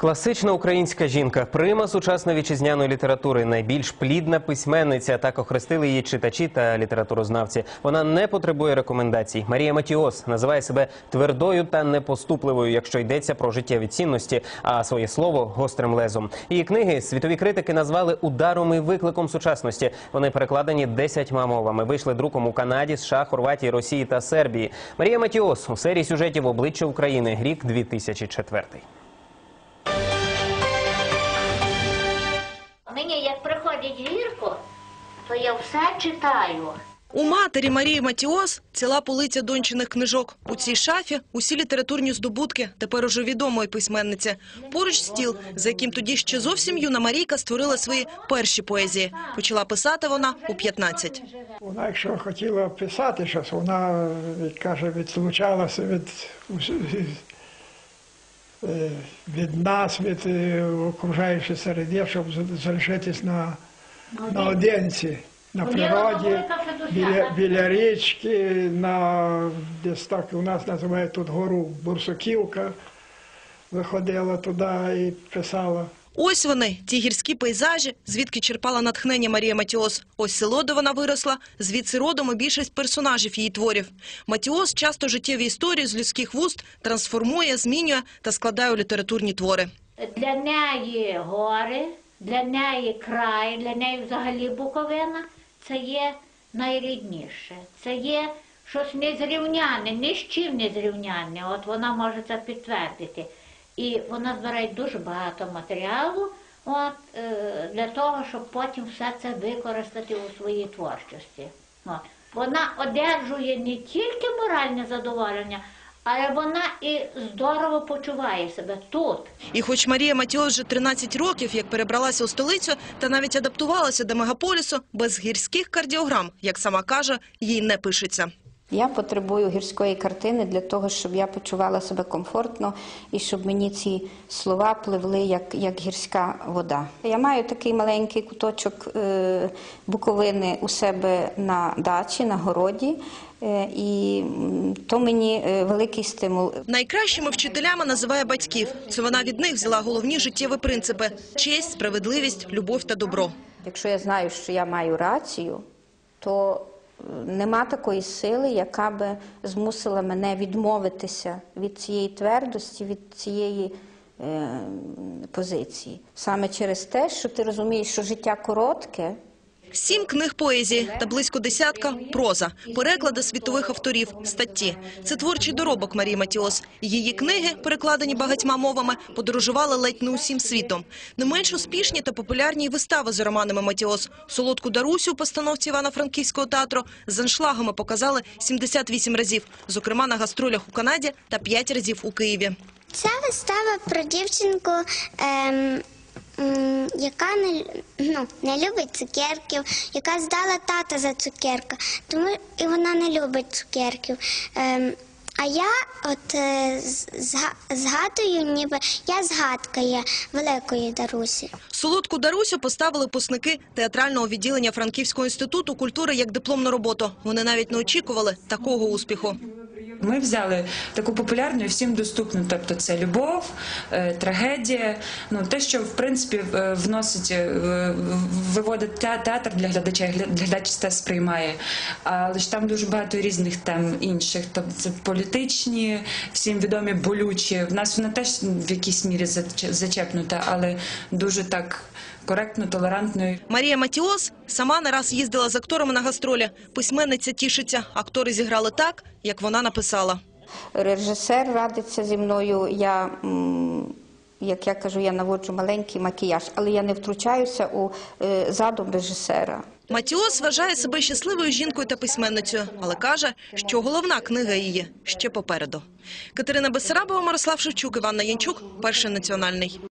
Класична українська жінка, прима сучасної вітчизняної літератури, найбільш плідна письменниця. Так охрестили її читачі та літературознавці. Вона не потребує рекомендацій. Марія Матіос називає себе твердою та непоступливою, якщо йдеться про життєві цінності, а своє слово гострим лезом. Її книги світові критики назвали ударом і викликом сучасності. Вони перекладені десятьма мовами. Вийшли друком у Канаді, США, Хорватії, Росії та Сербії. Марія Матіос у серії сюжетів обличчя України. Рік 2004. Мені як приходить гірко, то я все читаю. У матері Марії Матіос ціла полиця дончиних книжок. У цій шафі усі літературні здобутки тепер уже відомої письменниці. Поруч стіл, за яким тоді ще зовсім юна Марійка створила свої перші поезії. Почала писати вона у 15. Вона, якщо хотіла писати щось, вона від, каже, відлучалася від, е, від нас, від е, окружаючої середи, щоб залишитись на, на одинці, на природі, біля, біля річки, на, десь так у нас називають тут гору Бурсуківка. Виходила туди і писала. Ось вони, ті гірські пейзажі, звідки черпала натхнення Марія Матіос. Ось село, де вона виросла, звідси родом і більшість персонажів її творів. Матіос часто життєві історії з людських вуст трансформує, змінює та складає у літературні твори. Для неї гори, для неї край, для неї взагалі Буковина це є найрідніше. Це є щось незрівняне, ні з чим не зрівняне. От вона може це підтвердити. І вона збирає дуже багато матеріалу от, е, для того, щоб потім все це використати у своїй творчості. От. Вона одержує не тільки моральне задоволення, але вона і здорово почуває себе тут. І хоч Марія Матіос вже 13 років, як перебралася у столицю та навіть адаптувалася до мегаполісу, без гірських кардіограм, як сама каже, їй не пишеться. Я потребую гірської картини для того, щоб я почувала себе комфортно і щоб мені ці слова пливли як, як гірська вода. Я маю такий маленький куточок е, Буковини у себе на дачі, на городі, е, і то мені е, великий стимул. Найкращими вчителями називає батьків. Це вона від них взяла головні життєві принципи: честь, справедливість, любов та добро. Якщо я знаю, що я маю рацію, то нема такої сили, яка би змусила мене відмовитися від цієї твердості, від цієї е, позиції. Саме через те, що ти розумієш, що життя коротке. Сім книг поезії та близько десятка проза, переклади світових авторів, статті. Це творчий доробок Марії Матіос. Її книги, перекладені багатьма мовами, подорожували ледь не усім світом. Не менш успішні та популярні вистави з романами Матіос. Солодку Дарусю у постановці Івано-Франківського театру з аншлагами показали 78 разів, зокрема на гастролях у Канаді та 5 разів у Києві. Ця вистава про дівчинку, ем, яка не, ну, не любить цукерків, яка здала тата за цукерку, тому і вона не любить цукерків. Ем, а я от е, згадую, ніби я згадка є великої Дарусі. Солодку Дарусю поставили випускники театрального відділення Франківського інституту культури як дипломну роботу. Вони навіть не очікували такого успіху. Ми взяли таку популярну і всім доступну, тобто це любов, е, трагедія, ну те, що в принципі е, вносить, е, виводить театр для глядача, глядач це сприймає. Але ж там дуже багато різних тем інших. Тобто це політичні, всім відомі болючі. В нас вона теж в якійсь мірі зач- зачепнута, але дуже так коректно, толерантно. Марія Матіос сама не раз їздила з акторами на гастролі. Письменниця тішиться. Актори зіграли так, як вона написала. Режисер радиться зі мною. Я, як я кажу, я наводжу маленький макіяж, але я не втручаюся у е, задум режисера. Матіос вважає себе щасливою жінкою та письменницею, але каже, що головна книга її ще попереду. Катерина Бесарабова, Мирослав Шевчук, Іванна Янчук, Перший національний.